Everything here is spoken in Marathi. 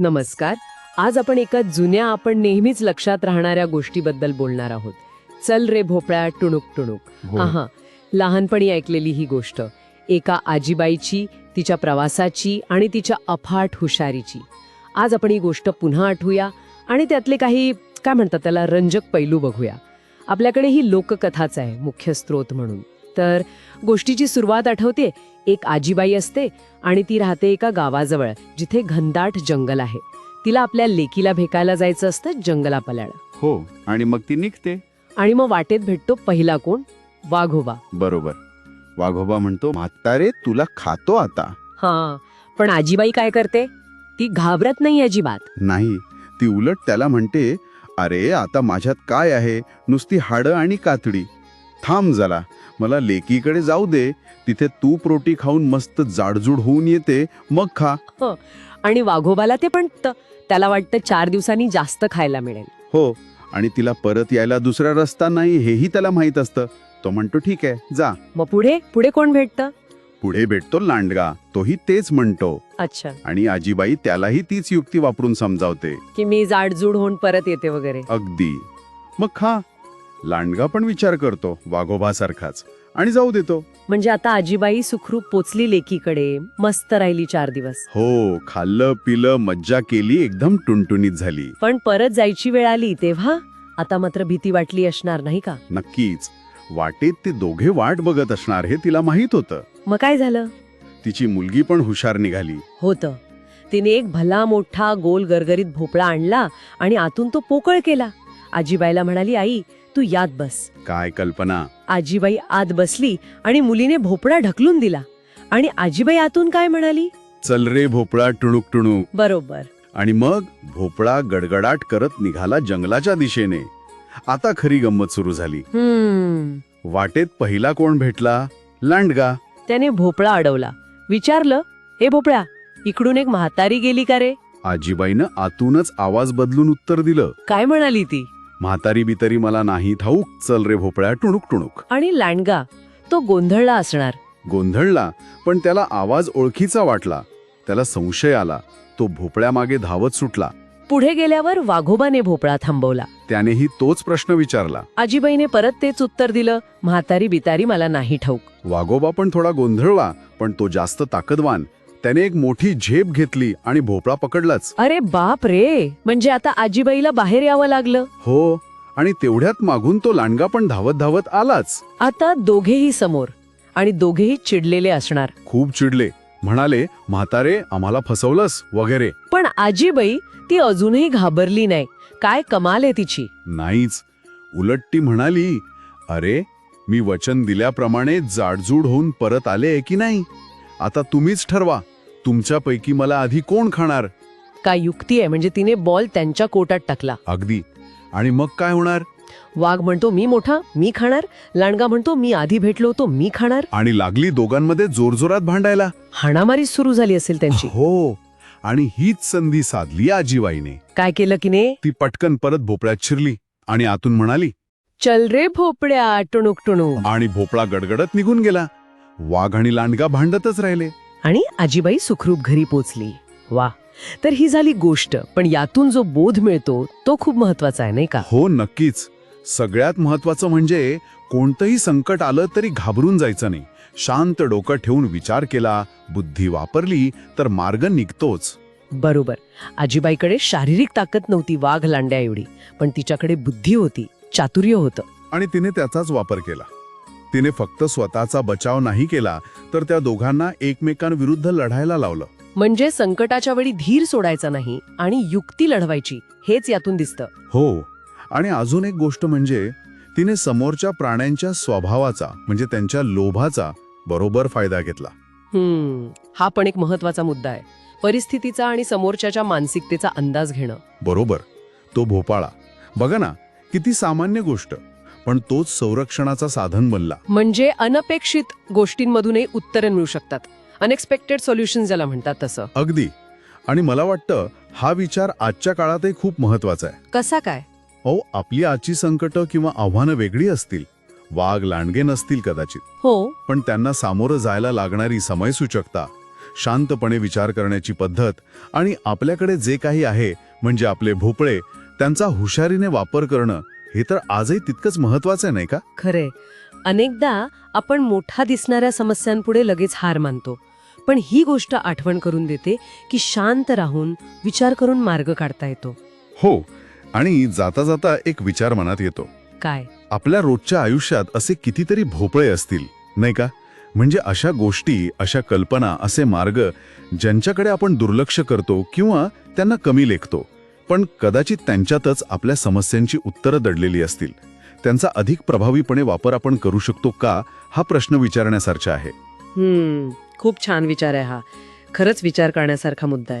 नमस्कार. आज आपण एका जुन्या आपण नेहमीच लक्षात राहणाऱ्या गोष्टीबद्दल बोलणार आहोत. चल रे भोपळ्या टुणूक टुणूक. हो. हा लहानपणी ऐकलेली ही गोष्ट एका आजीबाईची तिच्या प्रवासाची आणि तिच्या अफाट हुशारीची. आज आपण ही गोष्ट पुन्हा आठवूया आणि त्यातले काही काय म्हणतात त्याला रंजक पैलू बघूया. आपल्याकडे ही लोककथाच आहे मुख्य स्रोत म्हणून. तर गोष्टीची सुरुवात आठवते. एक आजीबाई असते आणि ती राहते एका गावाजवळ जिथे घनदाट जंगल आहे. तिला आपल्या लेकीला भेकायला जायचं असतं जंगलापल्याला. हो आणि मग ती निघते. आणि मग वाटेत भेटतो पहिला कोण? वाघोबा. बरोबर. वाघोबा म्हणतो म्हातारे तुला खातो आता. हा पण आजीबाई काय करते? ती घाबरत नाही अजिबात. नाही ती उलट त्याला म्हणते अरे आता माझ्यात काय आहे? नुसती हाडं आणि कातडी. थांब जरा. मला लेकीकडे जाऊ दे. तिथे तूप रोटी खाऊन मस्त जाडजूड होऊन येते. मग खा. आणि वाघोबाला ते पण त- त्याला वाटतं चार दिवसांनी जास्त खायला मिळेल. हो. आणि तिला परत यायला दुसरा रस्ता नाही हेही त्याला माहीत असतं. तो म्हणतो ठीक आहे जा. मग पुढे? पुढे कोण भेटतं? पुढे भेटतो लांडगा. तोही तेच म्हणतो. अच्छा. आणि आजीबाई त्यालाही तीच युक्ती वापरून समजावते. की मी जाडजूड होऊन परत येते वगैरे. अगदी. मग खा. लांडगा पण विचार करतो वाघोबासारखाच. आणि जाऊ देतो. म्हणजे आता आजीबाई सुखरूप पोचली लेकीकडे मस्त राहिली चार दिवस. हो खाल्लं पिलं मज्जा केली एकदम टुनटुनीत झाली. पण परत जायची वेळ आली तेव्हा? आता मात्र भीती वाटली असणार नाही का? नक्कीच. वाटेत ते दोघे वाट बघत असणार हे तिला माहीत होतं. मग काय झालं? तिची मुलगी पण हुशार निघाली. होतं. तिने एक भला मोठा गोल गरगरीत भोपळा आणला आणि आतून तो पोकळ केला. आजीबाईला म्हणाली आई तू यात बस. काय कल्पना? आजीबाई आत बसली आणि मुलीने भोपळा ढकलून दिला. आणि आजीबाई आतून काय म्हणाली? चल रे भोपळा टुणूक टुणूक. बरोबर. आणि मग भोपळा गडगडाट करत निघाला जंगलाच्या दिशेने. आता खरी गंमत सुरू झाली. हम्म. वाटेत पहिला कोण भेटला? लांडगा. त्याने भोपळा अडवला. विचारलं हे भोपळा इकडून एक म्हातारी गेली का रे? आजीबाईनं आतूनच आवाज बदलून उत्तर दिलं. काय म्हणाली ती? म्हातारी बितारी मला नाही ठाऊक चल रे भोपळ्या टुणूक टुणूक. आणि लांडगा तो गोंधळला असणार. गोंधळला पण त्याला आवाज ओळखीचा वाटला. त्याला संशय आला. तो भोपळ्यामागे धावत सुटला. पुढे गेल्यावर वाघोबाने भोपळा थांबवला. त्यानेही तोच प्रश्न विचारला. आजीबाईने परत तेच उत्तर दिलं म्हातारी बितारी मला नाही ठाऊक. वाघोबा पण थोडा गोंधळला पण तो जास्त ताकदवान. त्याने एक मोठी झेप घेतली आणि भोपळा पकडलाच. अरे बाप रे! म्हणजे आता आजीबाईला बाहेर यावं लागलं? हो आणि तेवढ्यात मागून तो लांडगा पण धावत धावत आलाच. आता दोघेही समोर आणि दोघेही चिडलेले असणार. खूप चिडले. म्हणाले म्हातारे आम्हाला फसवलंस वगैरे. पण आजीबाई ती अजूनही घाबरली नाही. काय कमाल आहे तिची. नाहीच. उलट ती म्हणाली अरे मी वचन दिल्याप्रमाणे जाडजूड होऊन परत आले की नाही? आता तुम्हीच ठरवा. तुमच्यापैकी मला आधी कोण खाणार? काय युक्ती आहे म्हणजे तिने बॉल त्यांच्या कोटात टाकला. अगदी. आणि मग काय होणार? वाघ म्हणतो मी मोठा मी खाणार. लांडगा म्हणतो मी आधी भेटलो होतो मी खाणार. आणि लागली दोघांमध्ये जोरजोरात भांडायला. हाणामारी सुरू झाली असेल त्यांची. हो. आणि हीच संधी साधली आजीबाईने. काय केलं की ने ती पटकन परत भोपळ्यात शिरली आणि आतून म्हणाली चल रे भोपड्या टुणूक टुणूक. आणि भोपळा गडगडत निघून गेला. वाघ आणि लांडगा भांडतच राहिले. आणि आजीबाई सुखरूप घरी पोचली. वा तर ही झाली गोष्ट पण यातून जो बोध मिळतो तो खूप महत्त्वाचा आहे नाही का? हो नक्कीच. सगळ्यात महत्वाचं म्हणजे कोणतंही संकट आलं तरी घाबरून जायचं नाही. शांत डोकं ठेवून विचार केला बुद्धी वापरली तर मार्ग निघतोच. बरोबर. आजीबाईकडे शारीरिक ताकद नव्हती वाघ लांड्या एवढी पण तिच्याकडे बुद्धी होती चातुर्य होतं. आणि तिने त्याचाच वापर केला. तिने फक्त स्वतःचा बचाव नाही केला तर त्या दोघांना एकमेकांविरुद्ध लढायला लावलं. म्हणजे संकटाच्या वेळी धीर सोडायचा नाही आणि युक्ती लढवायची हेच यातून दिसतं. हो आणि अजून एक गोष्ट म्हणजे तिने समोरच्या प्राण्यांच्या स्वभावाचा म्हणजे त्यांच्या लोभाचा बरोबर फायदा घेतला. हम्म हा पण एक महत्त्वाचा मुद्दा आहे. परिस्थितीचा आणि समोरच्याच्या मानसिकतेचा अंदाज घेणं. बरोबर तो भोपाळा. बघा ना किती सामान्य गोष्ट. पण तोच संरक्षणाचा साधन बनला. म्हणजे अनपेक्षित गोष्टींमधूनही उत्तरं मिळू शकतात. अनएक्सपेक्टेड सोल्युशन ज्याला म्हणतात तसं. अगदी. आणि मला वाटतं हा विचार आजच्या काळातही खूप महत्त्वाचा आहे. कसा काय? अहो आपली आजची संकटं किंवा आव्हानं वेगळी असतील. वाघ लांडगे नसतील कदाचित. हो. पण त्यांना सामोरं जायला लागणारी समयसूचकता शांतपणे विचार करण्याची पद्धत आणि आपल्याकडे जे काही आहे म्हणजे आपले भोपळे त्यांचा हुशारीने वापर करणं हे तर आजही तितकंच महत्वाचं आहे नाही का? खरे अनेकदा आपण मोठा दिसणाऱ्या समस्यांपुढे लगेच हार मानतो. पण ही गोष्ट आठवण करून देते की शांत राहून विचार करून मार्ग काढता येतो. हो आणि जाता जाता एक विचार मनात येतो. काय? आपल्या रोजच्या आयुष्यात असे कितीतरी भोपळे असतील नाही का? म्हणजे अशा गोष्टी अशा कल्पना असे मार्ग ज्यांच्याकडे आपण दुर्लक्ष करतो किंवा त्यांना कमी लेखतो. पण कदाचित त्यांच्यातच आपल्या समस्यांची उत्तरं दडलेली असतील. त्यांचा अधिक प्रभावीपणे वापर आपण करू शकतो का हा प्रश्न विचारण्यासारखा आहे. हम्म खूप छान विचार आहे हा. खरंच विचार करण्यासारखा मुद्दा आहे.